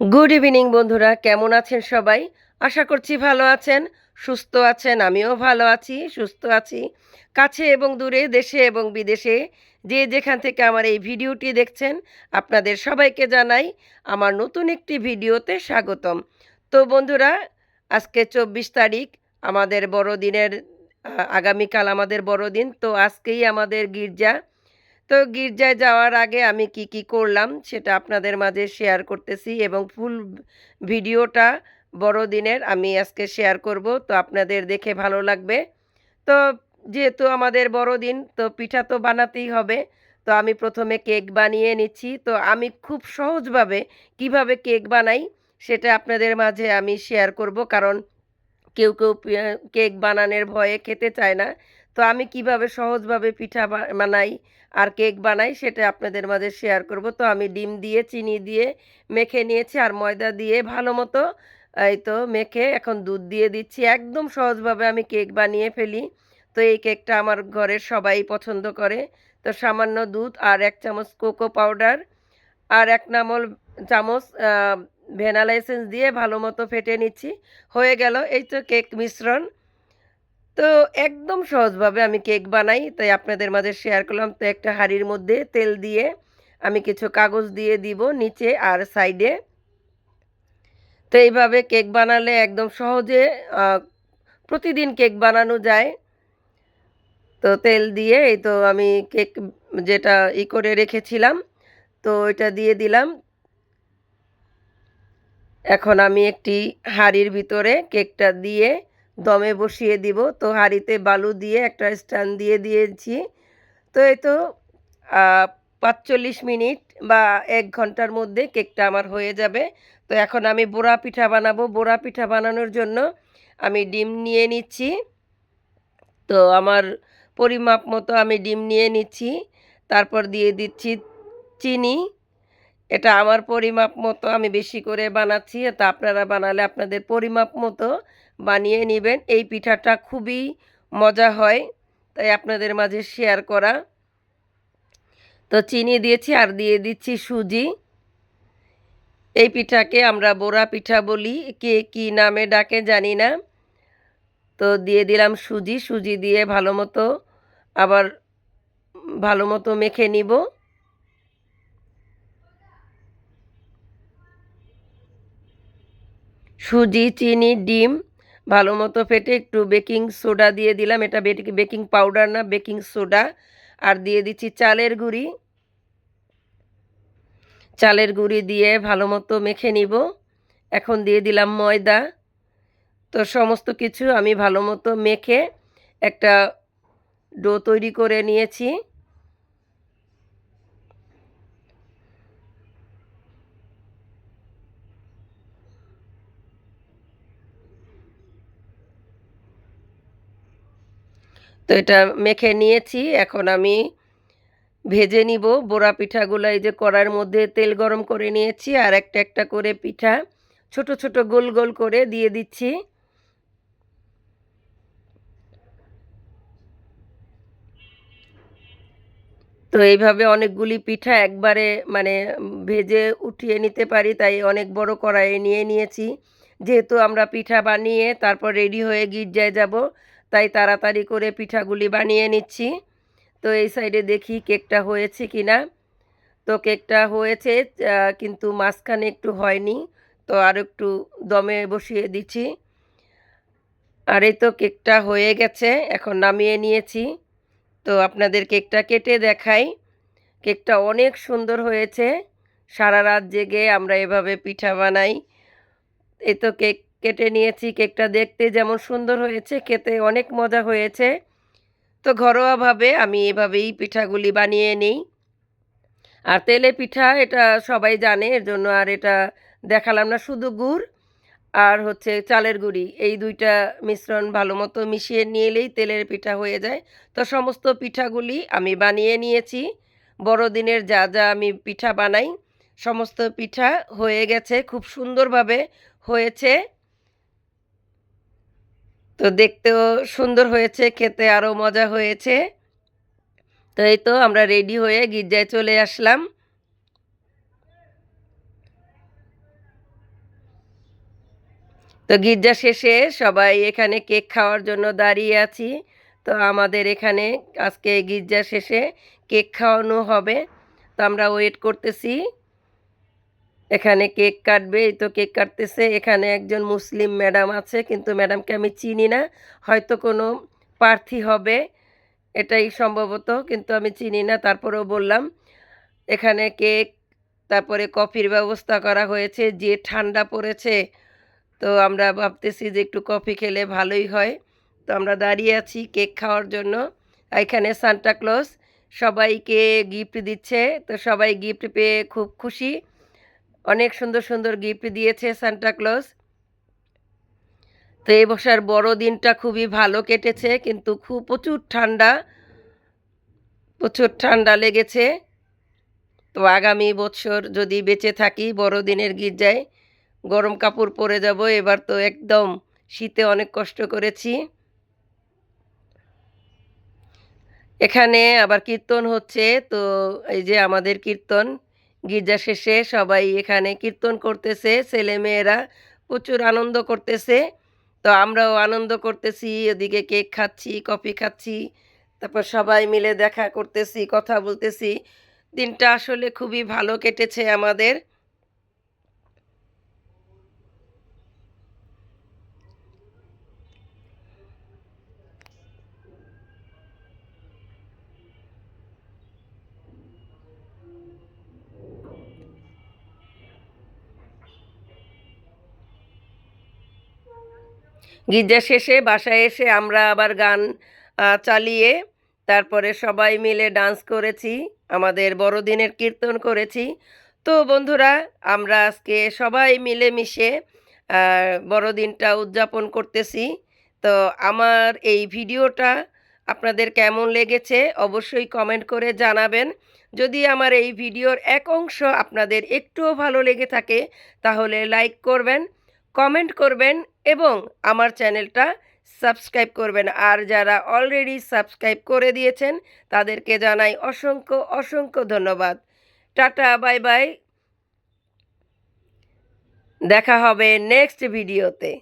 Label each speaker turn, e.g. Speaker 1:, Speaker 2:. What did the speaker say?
Speaker 1: Good evening বন্ধুরা। কেমন আছেন সবাই? আশা করছি ভালো আছেন, সুস্থ আছেন, আমিও ভালো আছি, সুস্থ আছি। কাছে এবং দূরে, দেশে এবং বিদেশে যে যেখান থেকে আমার এই ভিডিওটি দেখছেন, আপনাদের সবাইকে জানাই আমার নতুন একটি ভিডিওতে স্বাগতম। তো বন্ধুরা, আজকে চব্বিশ তারিখ, আমাদের বড়দিনের আগামীকাল আমাদের বড়দিন। তো আজকেই আমাদের গির্জা তো গির্জায় যাওয়ার আগে আমি কি কি করলাম সেটা আপনাদের মাঝে শেয়ার করতেছি এবং ফুল ভিডিওটা বড়দিনের আমি আজকে শেয়ার করব। তো আপনাদের দেখে ভালো লাগবে। তো যেহেতু আমাদের বড়দিন, তো পিঠা তো বানাতেই হবে। তো আমি প্রথমে কেক বানিয়ে নিচ্ছি। তো আমি খুব সহজভাবে কীভাবে কেক বানাই সেটা আপনাদের মাঝে আমি শেয়ার করব। কারণ কেউ কেউ কেক বানানোর ভয়ে খেতে চায় না। তো আমি কীভাবে সহজভাবে পিঠা বানাই আর কেক বানাই সেটা আপনাদের মাঝে শেয়ার করব। তো আমি ডিম দিয়ে, চিনি দিয়ে মেখে নিয়েছি আর ময়দা দিয়ে ভালো মতো, এই তো মেখে এখন দুধ দিয়ে দিচ্ছি। একদম সহজভাবে আমি কেক বানিয়ে ফেলি। তো এই কেকটা আমার ঘরের সবাই পছন্দ করে। তো সামান্য দুধ আর এক চামচ কোকো পাউডার আর এক নামল চামচ ভ্যানালা এসেন্স দিয়ে ভালো মতো ফেটে নিচ্ছি। হয়ে গেল, এই তো কেক মিশ্রণ। তো একদম সহজভাবে আমি কেক বানাই। তাই আপনাদের মাঝে শেয়ার করলাম। তো একটা হাঁড়ির মধ্যে তেল দিয়ে আমি কিছু কাগজ দিয়ে দিব নিচে আর সাইডে তো এইভাবে কেক বানালে একদম সহজে প্রতিদিন কেক বানানো যায়। তো তেল দিয়ে এই তো আমি কেক যেটা ই করে রেখেছিলাম, তো এটা দিয়ে দিলাম। এখন আমি একটি হাঁড়ির ভিতরে কেকটা দিয়ে দমে বসিয়ে দিব। তো হাঁড়িতে বালু দিয়ে একটা স্ট্যান্ড দিয়ে দিয়েছি। তো এই তো পাঁচচল্লিশ মিনিট বা এক ঘণ্টার মধ্যে কেকটা আমার হয়ে যাবে। তো এখন আমি বোড়া পিঠা বানাবো। বোড়া পিঠা বানানোর জন্য আমি ডিম নিয়ে নিচ্ছি। তো আমার পরিমাপ মতো আমি ডিম নিয়ে নিচ্ছি। তারপর দিয়ে দিচ্ছি চিনি। এটা আমার পরিমাপ মতো আমি বেশি করে বানাচ্ছি। তা আপনারা বানালে আপনাদের পরিমাপ মতো বানিয়ে নেবেন। এই পিঠাটা খুবই মজা হয়, তাই আপনাদের মাঝে শেয়ার করা। তো চিনি দিয়েছি আর দিয়ে দিচ্ছি সুজি। এই পিঠাকে আমরা বোড়া পিঠা বলি, কে কী নামে ডাকে জানি না। তো দিয়ে দিলাম সুজি সুজি দিয়ে ভালো মতো আবার ভালো মতো মেখে নিব। সুজি, চিনি, ডিম ভালো মতো ফেটে একটু বেকিং সোডা দিয়ে দিলাম। এটা বেকিং পাউডার না, বেকিং সোডা। আর দিয়ে দিচ্ছি চালের গুঁড়ি। চালের গুঁড়ি দিয়ে ভালো মতো মেখে নিব। এখন দিয়ে দিলাম ময়দা। তো সমস্ত কিছু আমি ভালো মতো মেখে একটা ডো তৈরি করে নিয়েছি। তো এটা মেখে নিয়েছি। এখন আমি ভেজে নিব। বোড়া পিঠাগুলো এই যে কড়ার মধ্যে তেল গরম করে নিয়েছি আর একটা একটা করে পিঠা। ছোট ছোট গোল গোল করে দিয়ে দিচ্ছি। তো এইভাবে অনেকগুলি পিঠা একবারে মানে ভেজে উঠিয়ে নিতে পারি, তাই অনেক বড় কড়াইয়ে নিয়ে নিয়েছি। যেহেতু আমরা পিঠা বানিয়ে তারপর রেডি হয়ে গির্জায় যাব তাই তাড়াতাড়ি করে পিঠাগুলি বানিয়ে নিচ্ছি। তো এই সাইডে দেখি কেকটা হয়েছে কি না তো কেকটা হয়েছে কিন্তু মাঝখানে একটু হয়নি। তো আর একটু দমে বসিয়ে দিচ্ছি। আর এই তো কেকটা হয়ে গেছে, এখন নামিয়ে নিয়েছি। তো আপনাদের কেকটা কেটে দেখাই। কেকটা অনেক সুন্দর হয়েছে। সারা রাত জেগে আমরা এভাবে পিঠা বানাই। এই তো কেক কেটে নিয়েছি কেকটা দেখতে যেমন সুন্দর হয়েছে, খেতে অনেক মজা হয়েছে। তো ঘরোয়াভাবে আমি এভাবেই পিঠাগুলি বানিয়ে নিই। আর তেলে পিঠা এটা সবাই জানে, এর জন্য আর এটা দেখালাম না, শুধু গুড় আর হচ্ছে চালের গুঁড়ি। এই দুইটা মিশ্রণ ভালো মতো মিশিয়ে নিলেই তেলের পিঠা হয়ে যায়। তো সমস্ত পিঠাগুলি আমি বানিয়ে নিয়েছি। বড়দিনের যা যা আমি পিঠা বানাই, সমস্ত পিঠা হয়ে গেছে, খুব সুন্দরভাবে হয়েছে। তো দেখতেও সুন্দর হয়েছে, খেতে আরও মজা হয়েছে। তো এই তো আমরা রেডি হয়ে গির্জায় চলে আসলাম। তো গির্জা শেষে সবাই এখানে কেক খাওয়ার জন্য দাঁড়িয়ে আছি। তো আমাদের এখানে আজকে গির্জা শেষে কেক খাওয়ানো হবে। তো আমরা ওয়েট করতেছি। এখানে কেক কাটবে, এই তো কেক কাটতেছে। এখানে একজন মুসলিম ম্যাডাম আছে, কিন্তু ম্যাডামকে আমি চিনি না। হয়তো কোনো প্রার্থী হবে, এটাই সম্ভবত, কিন্তু আমি চিনি না। তারপরেও বললাম, এখানে কেক, তারপরে কফির ব্যবস্থা করা হয়েছে, যে ঠান্ডা পড়েছে। তো আমরা ভাবতেছি যে একটু কফি খেলে ভালোই হয়। তো আমরা দাঁড়িয়ে আছি কেক খাওয়ার জন্য। এখানে সান্টাক্লজ সবাইকে গিফট দিচ্ছে। তো সবাই গিফট পেয়ে খুব খুশি। অনেক সুন্দর সুন্দর গিফট দিয়েছে সান্টাক্লজ তো এই বসার বড়দিনটা খুবই ভালো কেটেছে, কিন্তু খুব প্রচুর ঠান্ডা প্রচুর ঠান্ডা লেগেছে। তো আগামী বছর যদি বেঁচে থাকি বড়দিনের গির্জায় গরম কাপড় পরে যাব। এবার তো একদম শীতে অনেক কষ্ট করেছি। এখানে আবার কীর্তন হচ্ছে, তো এই যে আমাদের কীর্তন গির্জা শেষে সবাই এখানে কীর্তন করতেছে ছেলে মেয়েরা প্রচুর আনন্দ করতেছে। তো আমরাও আনন্দ করতেছি ওদিকে কেক খাচ্ছি, কফি খাচ্ছি, তারপর সবাই মিলে দেখা করতেছি, কথা বলতেছি। দিনটা আসলে খুবই ভালো কেটেছে আমাদের। গির্জা শেষে বাসায় এসে আমরা আবার গান চালিয়ে তারপরে সবাই মিলে ডান্স করেছি আমাদের বড়দিনের কীর্তন করেছি। তো বন্ধুরা আমরা আজকে সবাই মিলেমিশে আহ, বড়দিনটা উদযাপন করতেছি। তো আমার এই ভিডিওটা আপনাদের কেমন লেগেছে অবশ্যই কমেন্ট করে জানাবেন। যদি আমার এই ভিডিওর এক অংশ আপনাদের একটুও ভালো লেগে থাকে তাহলে লাইক করবেন। কমেন্ট করবেন এবং আমার চ্যানেলটা সাবস্ক্রাইব করবেন। আর যারা অলরেডি সাবস্ক্রাইব করে দিয়েছেন, তাদেরকে জানাই অসংখ্য অসংখ্য ধন্যবাদ। Tata, bye bye. দেখা হবে নেক্সট ভিডিওতে।